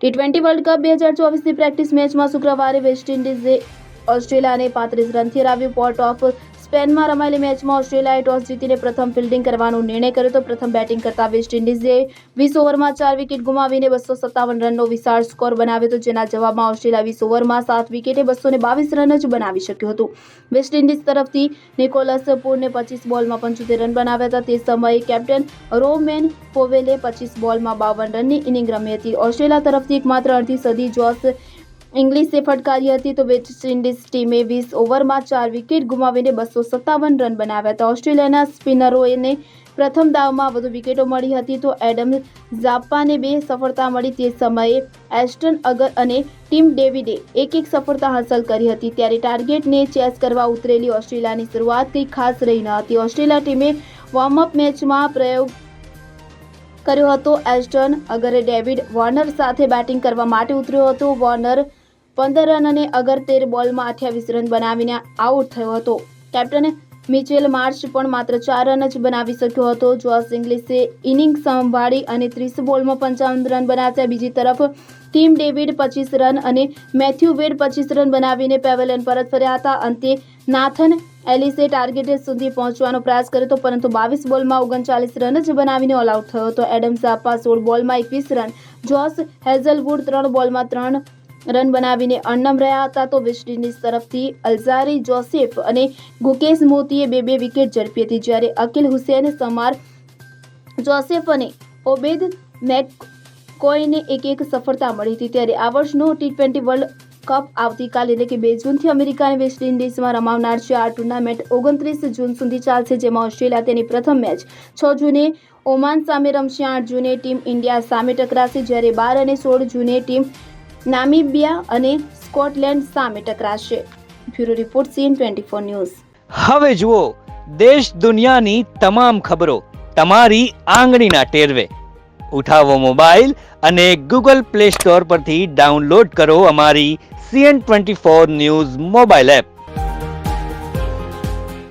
T twenty world cup બે હજાર ચોવીસની practice મેચમાં શુક્રવારે વેસ્ટ ઇન્ડિઝે ઓસ્ટ્રેલિયાને પાંત્રીસ રનથી હરાવ્યું. પોર્ટ ઓફ સ્પેનમાં રમાયેલી મેચમાં ઓસ્ટ્રેલિયાએ ટોસ જીતીને પ્રથમ ફિલ્ડિંગ કરવાનો નિર્ણય કર્યો તો પ્રથમ બેટિંગ કરતા વેસ્ટ ઇન્ડિઝે વીસ ઓવરમાં ચાર વિકેટ ગુમાવીને બસો સત્તાવન રનનો વિશાળ સ્કોર બનાવ્યો હતો, જેના જવાબમાં ઓસ્ટ્રેલિયા વીસ ઓવરમાં સાત વિકેટે બસો બાવીસ રન જ બનાવી શક્યું હતું. વેસ્ટ ઇન્ડિઝ તરફથી નિકોલસ પૂરને પચીસ બોલમાં પંચોતેર રન બનાવ્યા હતા. તે સમયે કેપ્ટન રોમેન પોવેલે પચીસ બોલમાં બાવન રનની ઇનિંગ રમી હતી. ઓસ્ટ્રેલિયા તરફથી એકમાત્ર અડધી સદી જોસ ઇંગ્લિશે ફટકારી હતી તો વેસ્ટ ઇન્ડિઝ ટીમે વીસ ઓવરમાં ચાર વિકેટ ગુમાવીને બસો સત્તાવન રન બનાવ્યા હતા. ઓસ્ટ્રેલિયાના સ્પિનરોને પ્રથમ દાવમાં વધુ વિકેટો મળી હતી તો એડમ ઝાપાને બે સફળતા મળી તે સમયે એસ્ટન અગર અને ટીમ ડેવિડે એક એક સફળતા હાંસલ કરી હતી. ત્યારે ટાર્ગેટને ચેસ કરવા ઉતરેલી ઓસ્ટ્રેલિયાની શરૂઆત કંઈ ખાસ રહી ન હતી. ઓસ્ટ્રેલિયા ટીમે વોર્મઅપ મેચમાં પ્રયોગ કર્યો હતો. એસ્ટન અગરે ડેવિડ વોર્નર સાથે બેટિંગ કરવા માટે ઉતર્યો હતો. વોર્નર પંદર રન અને અગર તેર બોલમાં અઠ્યાવીસ રન બનાવીને આઉટ થયો હતો. કેપ્ટન મિચેલ માર્ચ પણ માત્ર ચાર રન જ બનાવી શક્યો હતો. જોસ ઇંગ્લિશે ઇનિંગ સંભાળી અને ત્રીસ બોલમાં પંચાવન રન બનાવ્યા. બીજી તરફ, ટીમ ડેવિડ પચીસ રન અને મેથ્યુ વેડ પચીસ રન બનાવીને પેવેલિયન પરત ફર્યા હતા. અંતે, નાથન એલિસે ટાર્ગેટ સુધી પહોંચવાનો પ્રયાસ કર્યો હતો, પરંતુ બાવીસ બોલમાં ઓગણચાલીસ રન જ બનાવીને ઓલ આઉટ થયો હતો. એડમ ઝાપા સોળ બોલમાં એકવીસ રન. જોસ હેઝલવુડ ત્રણ બોલમાં ત્રણ રન બનાવીને અણનમ રહ્યા હતા તો વેસ્ટ ઇન્ડિઝ તરફથી અલ્ઝારી, જોસેફ અને ગુકેશ મોતીએ બે બે વિકેટ ઝડપી હતી જ્યારે અકિલ હુસેન, સમાર જોસેફ અને ઓબેદ મેટ કોઈને એક એક સફળતા મળી હતી. ત્યારે આ વર્ષનો ટી ટ્વેન્ટી વર્લ્ડ કપ આવતીકાલે એટલે કે બે જૂનથી અમેરિકા અને વેસ્ટ ઇન્ડિઝમાં રમાવનાર છે. આ ટુર્નામેન્ટ ઓગણત્રીસ જૂન સુધી ચાલશે, જેમાં ઓસ્ટ્રેલિયા તેની પ્રથમ મેચ છ જૂને ઓમાન સામે રમશે. આઠ જૂને ટીમ ઇન્ડિયા સામે ટકરાશે, જ્યારે બાર અને સોળ જૂને ટીમ નામીબિયા અને સ્કોટલેન્ડ સામે ટકરાશે. Bureau report CN twenty four news. હવે જુઓ, દેશ દુનિયાની તમામ ખબરો તમારી આંગળીના ટેરવે. ઉઠાવો મોબાઈલ અને ગૂગલ પ્લે સ્ટોર પરથી ડાઉનલોડ કરો અમારી CN twenty four news mobile app.